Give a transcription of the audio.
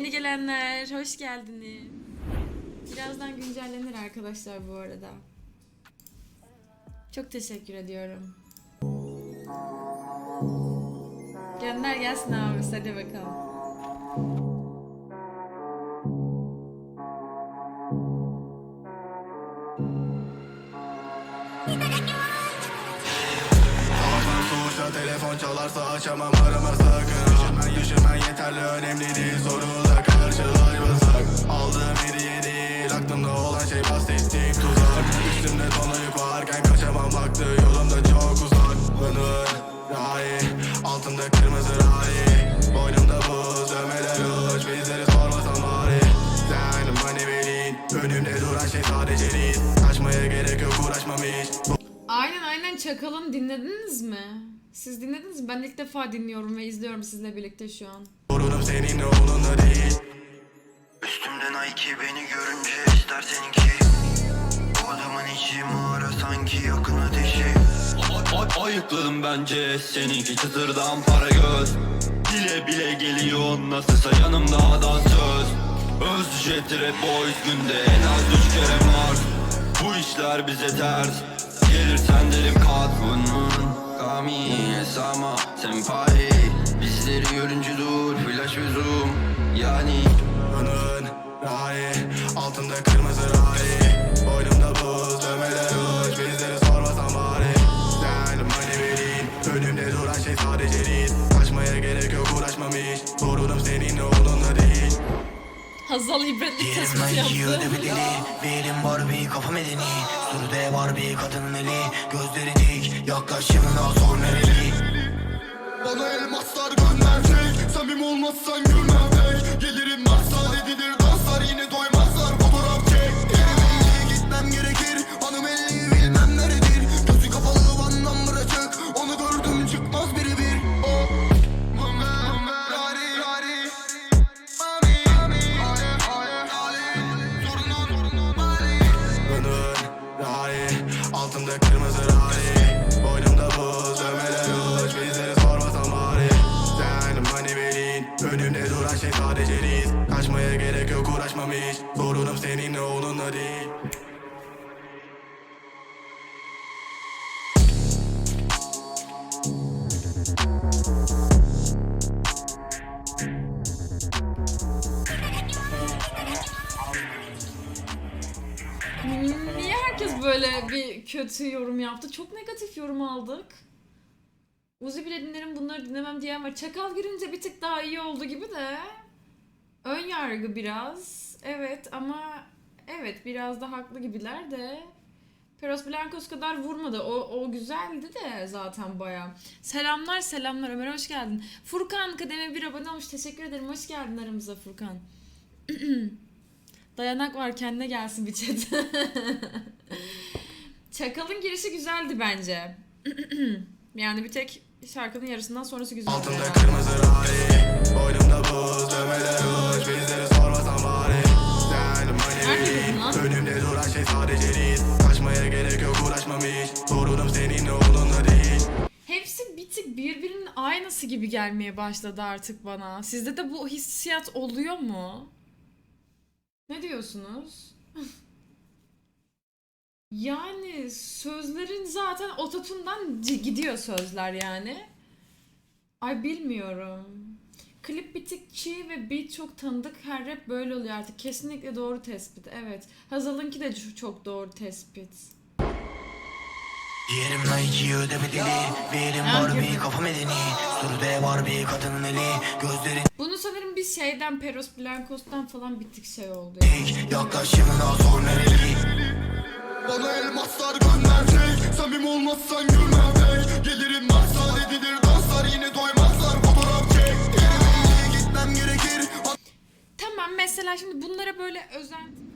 Yeni gelenler hoş geldiniz. Birazdan güncellenir arkadaşlar bu arada. Çok teşekkür ediyorum. Gönder gelsin abi hadi bakalım. Telefon çalarsa açamam arama sakın Düşünmen düşünmen yeterli önemli değil. Soruyla karşılaşmasak Aldığım hediye değil. Aklımda olan şey bahsettiğim tuzak. Üstümde yük varken kaçamam. Baktı yolumda çok uzak. Bunun rahi altımda kırmızı rahi Boynumda buz ömeler uç. Bizleri sormasam bari. Sen manevelin önümde duran şey sadece risk Kaçmaya gerek yok uğraşmam hiç. Aynen aynen. Çakal'ın dinlediniz mi? Siz dinlediniz mi? Ben ilk defa dinliyorum ve izliyorum sizle birlikte şu an. Sorunum seninle onunla değil. Üstümde Nike beni görünce ister seninki. Bu adamın içi mağara sanki yakın ateşi. Ay, ay, ayıkladım bence seninki çıtırdan para göz. Bile bile geliyor nasılsa yanımda da söz Öz hep boys günde en az üç kere Mars. Bu işler bize ters. Gelirsen derim kat bunun Kami sama senpai. Bizleri görünce dur flash ve zoom. Yani Bunun rahi altında kırmızı rahi Hazal ibretlik öde yaptı. Verim Barbie kafa medeni Sürüde Barbie kadının eli. Gözleri dik yaklaş yanına sor nereli? Bana elmaslar gönderecek. Samim olmazsan gülmem altımda kırmızı rahi Boynumda buz dövmeler uç. Bizleri sormasan bari Sen manevelin önümde duran şey sadece risk Kaçmaya gerek yok uğraşmam hiç. Sorunum seninle onunla değil herkes böyle bir kötü yorum yaptı? Çok negatif yorum aldık. Uzi bile dinlerim bunları dinlemem diyen var. Çakal girince bir tık daha iyi oldu gibi de. Ön yargı biraz. Evet ama evet biraz da haklı gibiler de. Peros Blancos kadar vurmadı. O, o güzeldi de zaten baya. Selamlar selamlar Ömer hoş geldin. Furkan kademe bir abone olmuş. Teşekkür ederim. Hoş geldin aramıza Furkan. Dayanak var kendine gelsin bir chat. Çakal'ın girişi güzeldi bence. yani bir tek şarkının yarısından sonrası güzeldi. Altımda herhalde. kırmızı rahi Boynumda buz dövmeler uç bizleri sormasan bari Sen manevelin önümde duran şey sadece risk Kaçmaya gerek yok uğraşmam hiç Sorunum seninle onunla değil Hepsi bir tık birbirinin aynısı gibi gelmeye başladı artık bana. Sizde de bu hissiyat oluyor mu? Ne diyorsunuz? yani sözlerin zaten ototundan gidiyor sözler yani. Ay bilmiyorum. Klip bir çiğ ve beat çok tanıdık. Her rap böyle oluyor artık. Kesinlikle doğru tespit. Evet. Hazal'ınki de çok doğru tespit. Yerim Nike öde bedeli Verim Barbie kafa medeni Sürüde Barbie kadının eli. Gözleri Bunu sanırım bir şeyden Peros Blancos'tan falan bir tık şey oldu. dik yaklaş yanına sor nereli? Bana elmaslar gönderecek. Samim olmazsan gülmem pek Gelirim maksat edilir danslar yine doymazlar. Fotoğraf çek. Gitmem gerekir. Tamam mesela şimdi bunlara böyle özen